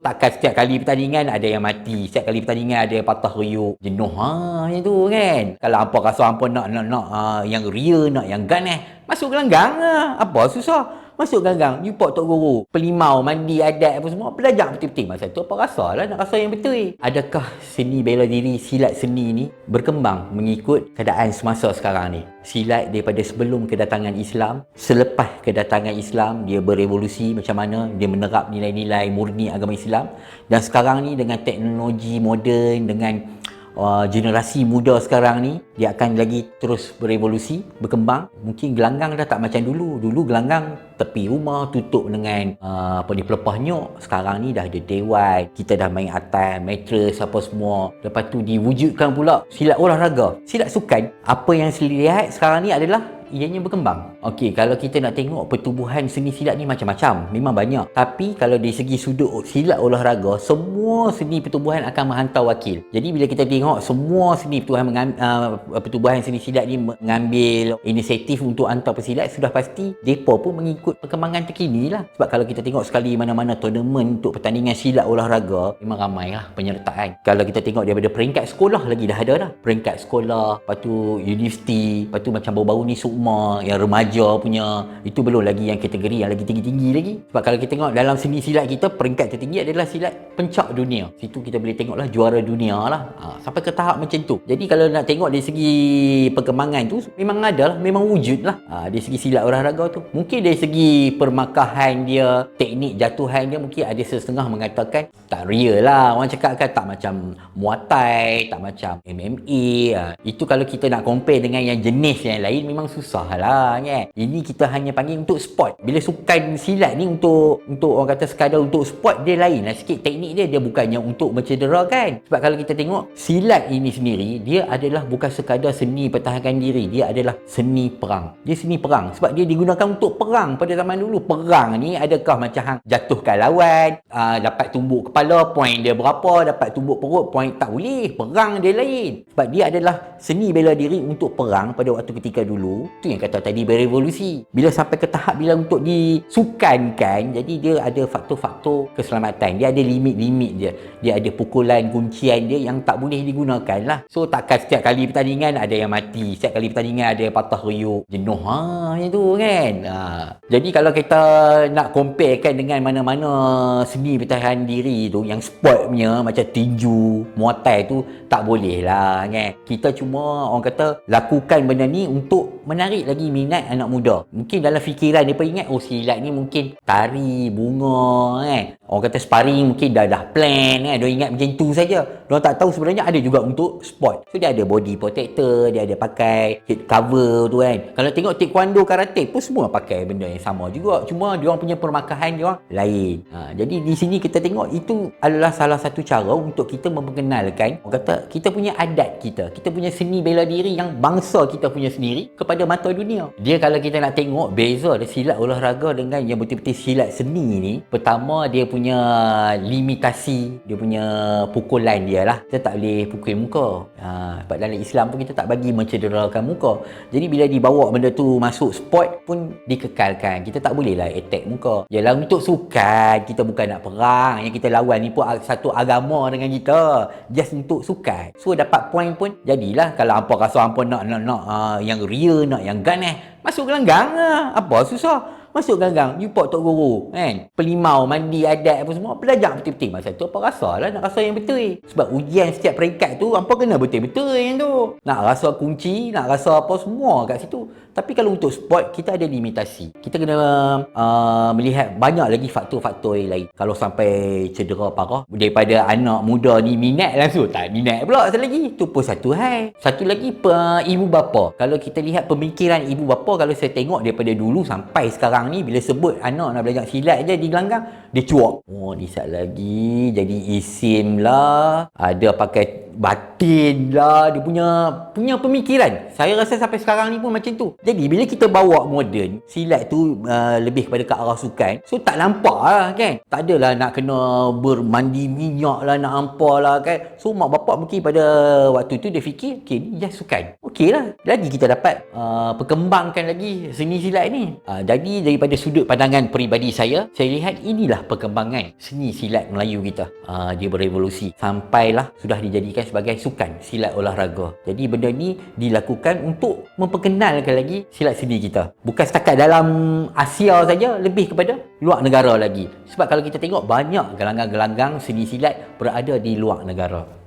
Takkan setiap kali pertandingan ada yang mati. Setiap kali pertandingan ada yang patah riuk. Jenuh ha macam tu kan. Kalau hampa rasa hampa nak nak nak uh, yang ria, nak yang gan eh, masuk gelanggang lah. Apa susah? Masuk gelanggang, jumpa tok guru. Pelimau, mandi, adat apa semua. Belajar betul-betul. Masa tu apa rasa lah nak rasa yang betul. Adakah seni bela diri, silat seni ni berkembang mengikut keadaan semasa sekarang ni? Silat daripada sebelum kedatangan Islam, selepas kedatangan Islam, dia berevolusi macam mana, dia menerap nilai-nilai murni agama Islam. Dan sekarang ni dengan teknologi moden, dengan uh, generasi muda sekarang ni dia akan lagi terus berevolusi, berkembang. Mungkin gelanggang dah tak macam dulu. Dulu gelanggang tepi rumah tutup dengan uh, apa ni pelepah nyok. Sekarang ni dah ada dewan. Kita dah main atas, mattress apa semua. Lepas tu diwujudkan pula silat olahraga. Silat sukan. Apa yang saya lihat sekarang ni adalah ianya berkembang. Okey, kalau kita nak tengok pertubuhan seni silat ni macam-macam, memang banyak. Tapi kalau dari segi sudut silat olahraga, semua seni pertubuhan akan menghantar wakil. Jadi bila kita tengok semua seni pertubuhan mengam, uh, pertubuhan seni silat ni mengambil inisiatif untuk hantar pesilat, sudah pasti depa pun mengikut perkembangan terkini lah. Sebab kalau kita tengok sekali mana-mana tournament untuk pertandingan silat olahraga, memang ramai lah penyertaan. Kalau kita tengok daripada peringkat sekolah lagi dah ada dah. Peringkat sekolah, lepas tu universiti, lepas tu macam baru-baru ni yang remaja punya, itu belum lagi yang kategori yang lagi tinggi-tinggi lagi. Sebab kalau kita tengok dalam seni silat kita, peringkat tertinggi adalah silat pencak dunia. Situ kita boleh tengok lah juara dunia lah. Ha, sampai ke tahap macam tu. Jadi kalau nak tengok dari segi perkembangan tu, memang ada lah, memang wujud lah. Ha, dari segi silat olahraga tu. Mungkin dari segi permakahan dia, teknik jatuhan dia, mungkin ada setengah mengatakan tak real lah. Orang cakap kan tak macam Muay Thai, tak macam MMA. Ha, itu kalau kita nak compare dengan yang jenis yang lain, memang susah lah kan. Ini kita hanya panggil untuk sport. Bila sukan silat ni untuk untuk orang kata sekadar untuk sport, dia lain lah sikit. Teknik dia, dia bukannya untuk mencederakan. Sebab kalau kita tengok, silat ini sendiri, dia adalah bukan sekadar seni pertahankan diri. Dia adalah seni perang. Dia seni perang. Sebab dia digunakan untuk perang pada zaman dulu. Perang ni adakah macam hang jatuhkan lawan, uh, dapat tumbuk kepala, point dia berapa, dapat tumbuk perut, point tak boleh. Perang dia lain. Sebab dia adalah seni bela diri untuk perang pada waktu ketika dulu. Tu yang kata tadi berevolusi. Bila sampai ke tahap bila untuk disukankan, jadi dia ada faktor-faktor keselamatan. Dia ada limit-limit dia. Dia ada pukulan, kuncian dia yang tak boleh digunakan lah. So takkan setiap kali pertandingan ada yang mati. Setiap kali pertandingan ada yang patah riuk. Jenuh ha macam tu kan. Ha. Jadi kalau kita nak comparekan dengan mana-mana seni pertahanan diri tu yang sport punya macam tinju, muay thai tu tak boleh lah kan. Kita cuma orang kata lakukan benda ni untuk menarik lagi minat anak muda. Mungkin dalam fikiran dia ingat oh silat ni mungkin tari, bunga kan. Orang kata sparring mungkin dah dah plan kan. Dia ingat macam tu saja. Dia tak tahu sebenarnya ada juga untuk sport. So dia ada body protector, dia ada pakai head cover tu kan. Kalau tengok taekwondo, karate pun semua pakai benda yang sama juga. Cuma dia orang punya permakahan dia orang lain. Ha, jadi di sini kita tengok itu adalah salah satu cara untuk kita memperkenalkan orang kata kita punya adat kita. Kita punya seni bela diri yang bangsa kita punya sendiri kepada mata dunia. Dia kalau kita nak tengok beza dia silat olahraga dengan yang betul-betul silat seni ni. Pertama dia punya limitasi, dia punya pukulan dia lah. Kita tak boleh pukul muka. Ha, sebab dalam Islam pun kita tak bagi mencederakan muka. Jadi bila dibawa benda tu masuk sport pun dikekalkan. Kita tak boleh lah attack muka. Yalah untuk sukan, kita bukan nak perang. Yang kita lawan ni pun satu agama dengan kita. Just untuk sukan. So dapat point pun jadilah kalau hampa rasa hampa nak nak nak uh, yang ria, nak yang gun eh. Masuk gelanggang lah. Apa susah? Masuk gelanggang, jumpa tok guru kan. Pelimau, mandi, adat apa semua. Belajar betul-betul. Masa tu apa rasa lah nak rasa yang betul. Sebab ujian setiap peringkat tu, hampa kena betul-betul yang tu. Nak rasa kunci, nak rasa apa semua kat situ. Tapi kalau untuk sport, kita ada limitasi. Kita kena uh, melihat banyak lagi faktor-faktor lain. Kalau sampai cedera parah, daripada anak muda ni minat langsung. Tak minat pula satu lagi. Itu pun satu hal. Satu lagi, pe, ibu bapa. Kalau kita lihat pemikiran ibu bapa, kalau saya tengok daripada dulu sampai sekarang ni, bila sebut anak nak belajar silat je di gelanggang, dia cuak. Oh, ni sat lagi. Jadi isim lah. Ada pakai batin lah dia punya punya pemikiran saya rasa sampai sekarang ni pun macam tu jadi bila kita bawa moden silat tu uh, lebih kepada ke arah sukan so tak nampak lah kan tak adalah nak kena bermandi minyak lah nak hampa lah kan so mak bapak mungkin pada waktu tu dia fikir okay ni just sukan okey lah. Lagi kita dapat uh, perkembangkan lagi seni silat ni. Uh, jadi daripada sudut pandangan peribadi saya, saya lihat inilah perkembangan seni silat Melayu kita. Uh, dia berevolusi sampailah sudah dijadikan sebagai sukan silat olahraga. Jadi benda ni dilakukan untuk memperkenalkan lagi silat seni kita. Bukan setakat dalam Asia saja, lebih kepada luar negara lagi. Sebab kalau kita tengok banyak gelanggang-gelanggang seni silat berada di luar negara.